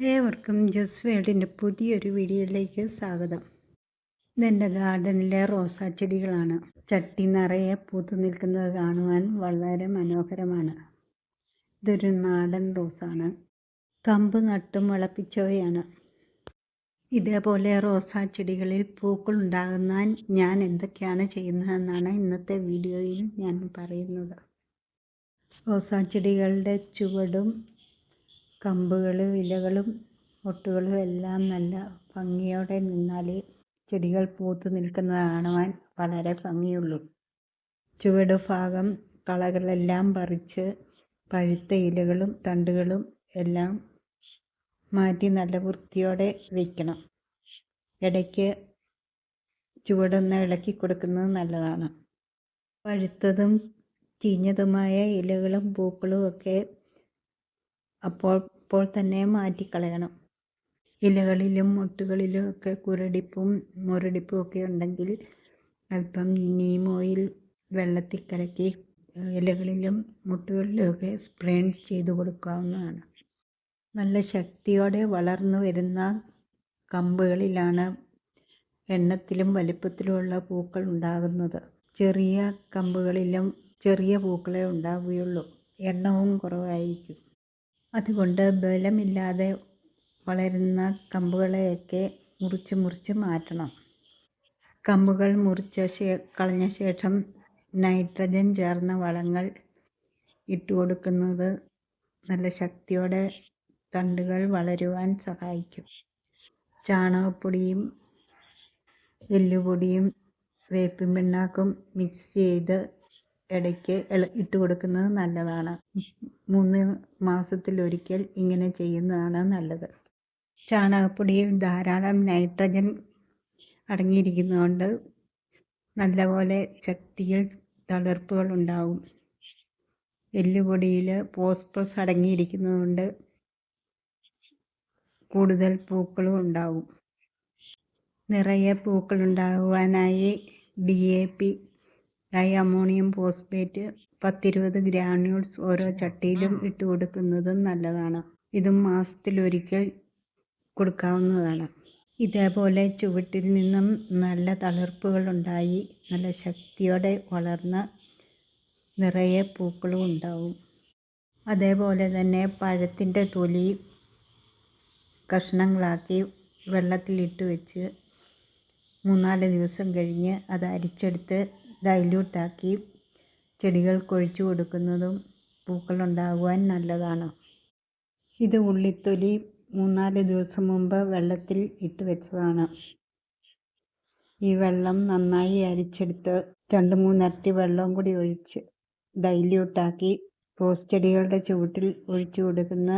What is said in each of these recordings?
ഏവർക്കും ജസ് വേൾഡിന്റെ പുതിയൊരു വീഡിയോയിലേക്ക് സ്വാഗതം. ഇതെന്റെ ഗാർഡനിലെ റോസാ ചെടികളാണ്. ചട്ടി നിറയെ പൂത്തു നിൽക്കുന്നത് കാണുവാൻ വളരെ മനോഹരമാണ്. ഇതൊരു നാടൻ റോസാണ്. കമ്പ് നട്ടും മുളപ്പിച്ചവയാണ് ഇതേപോലെ റോസാ ചെടികളിൽ പൂക്കൾ ഉണ്ടാകുന്ന ഞാൻ എന്തൊക്കെയാണ് ചെയ്യുന്നതെന്നാണ് ഇന്നത്തെ വീഡിയോയിൽ ഞാൻ പറയുന്നത്. റോസാ ചെടികളുടെ ചുവടും കമ്പുകളും ഇലകളും ഒട്ടുകളും എല്ലാം നല്ല ഭംഗിയോടെ നിന്നാൽ ചെടികൾ പൂത്തു നിൽക്കുന്നത് കാണുവാൻ വളരെ ഭംഗിയുള്ളൂ. ചുവട് ഭാഗം കളകളെല്ലാം പറിച്ച് പഴുത്ത ഇലകളും തണ്ടുകളും എല്ലാം മാറ്റി നല്ല വൃത്തിയോടെ വയ്ക്കണം ഇടയ്ക്ക് ചുവടൊന്ന് ഇളക്കി കൊടുക്കുന്നത് നല്ലതാണ്. പഴുത്തതും ചീഞ്ഞതുമായ ഇലകളും പൂക്കളും ഒക്കെ അപ്പോൾ അപ്പോൾ തന്നെ മാറ്റിക്കളയണം. ഇലകളിലും മുട്ടുകളിലും ഒക്കെ കുരടിപ്പും മുരടിപ്പും ഒക്കെ ഉണ്ടെങ്കിൽ അല്പം നീം ഓയിൽ വെള്ളത്തിൽ കലക്കി ഇലകളിലും മുട്ടുകളിലും ഒക്കെ സ്പ്രേ ചെയ്ത് കൊടുക്കാവുന്നതാണ്. നല്ല ശക്തിയോടെ വളർന്നു വരുന്ന കമ്പുകളിലാണ് എണ്ണത്തിലും വലിപ്പത്തിലുമുള്ള പൂക്കൾ ഉണ്ടാകുന്നത്. ചെറിയ കമ്പുകളിലും ചെറിയ പൂക്കളെ ഉണ്ടാവുകയുള്ളൂ. എണ്ണവും കുറവായിരിക്കും. അതുകൊണ്ട് ബലമില്ലാതെ വളരുന്ന കമ്പുകളെയൊക്കെ മുറിച്ച് മുറിച്ച് മാറ്റണം. കമ്പുകൾ മുറിച്ച ശേ കളഞ്ഞ ശേഷം നൈട്രജൻ ചേർന്ന വളങ്ങൾ ഇട്ട് കൊടുക്കുന്നത് നല്ല ശക്തിയോടെ തണ്ടുകൾ വളരുവാൻ സഹായിക്കും. ചാണകപ്പൊടിയും എല്ലുപൊടിയും വേപ്പിൻ പിണ്ണാക്കും മിക്സ് ചെയ്ത് ഇടയ്ക്ക് ഇട്ട് കൊടുക്കുന്നത് നല്ലതാണ്. മൂന്ന് മാസത്തിലൊരിക്കൽ ഇങ്ങനെ ചെയ്യുന്നതാണ് നല്ലത്. ചാണകപ്പൊടിയിൽ ധാരാളം നൈട്രജൻ അടങ്ങിയിരിക്കുന്നതുകൊണ്ട് നല്ലപോലെ ശക്തിയിൽ തളിർപ്പുകൾ ഉണ്ടാകും എല്ലുപൊടിയിൽ ഫോസ്ഫറസ് അടങ്ങിയിരിക്കുന്നതുകൊണ്ട് കൂടുതൽ പൂക്കളും ഉണ്ടാകും നിറയെ പൂക്കളുണ്ടാകുവാനായി D A P di ammonium phosphate പത്തിരുപത് ഗ്രാനുൾസ് ഓരോ ചട്ടിയിലും ഇട്ട് കൊടുക്കുന്നതും നല്ലതാണ്. ഇതും മാസത്തിലൊരിക്കൽ കൊടുക്കാവുന്നതാണ്. ഇതേപോലെ ചുവട്ടിൽ നിന്നും നല്ല തളിർപ്പുകൾ ഉണ്ടായി നല്ല ശക്തിയോടെ വളർന്ന് നിറയെ പൂക്കളും ഉണ്ടാവും. അതേപോലെ തന്നെ പഴത്തിന്റെ തൊലി കഷ്ണങ്ങളാക്കി വെള്ളത്തിലിട്ട് വെച്ച് മൂന്നാൽ ദിവസം കഴിഞ്ഞ് അത് അരിച്ചെടുത്ത് ഡൈല്യൂട്ടാക്കി ചെടികൾക്ക് ഒഴിച്ചു കൊടുക്കുന്നതും പൂക്കളുണ്ടാകുവാൻ നല്ലതാണ്. ഇത് ഉള്ളിത്തൊലി മൂന്നാൽ ദിവസം മുമ്പ് വെള്ളത്തിൽ ഇട്ട് വെച്ചതാണ്. ഈ വെള്ളം നന്നായി അരിച്ചെടുത്ത് രണ്ട് മൂന്നരട്ടി വെള്ളവും കൂടി ഒഴിച്ച് ഡൈല്യൂട്ടാക്കി റോസ് ചെടികളുടെ ചുവട്ടിൽ ഒഴിച്ചു കൊടുക്കുന്ന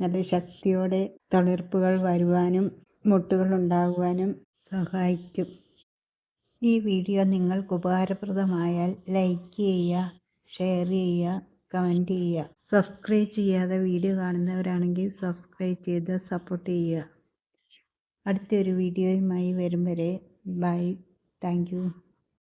നല്ല ശക്തിയോടെ തളിർപ്പുകൾ വരുവാനും മുട്ടുകൾ ഉണ്ടാകുവാനും സഹായിക്കും. ഈ വീഡിയോ നിങ്ങൾക്ക് ഉപകാരപ്രദമായാൽ ലൈക്ക് ചെയ്യുക ഷെയർ ചെയ്യുക കമന്റ് ചെയ്യുക. സബ്സ്ക്രൈബ് ചെയ്യാതെ വീഡിയോ കാണുന്നവരാണെങ്കിൽ സബ്സ്ക്രൈബ് ചെയ്ത് സപ്പോർട്ട് ചെയ്യുക. അടുത്തൊരു വീഡിയോയുമായി വരും വരെ ബൈ താങ്ക്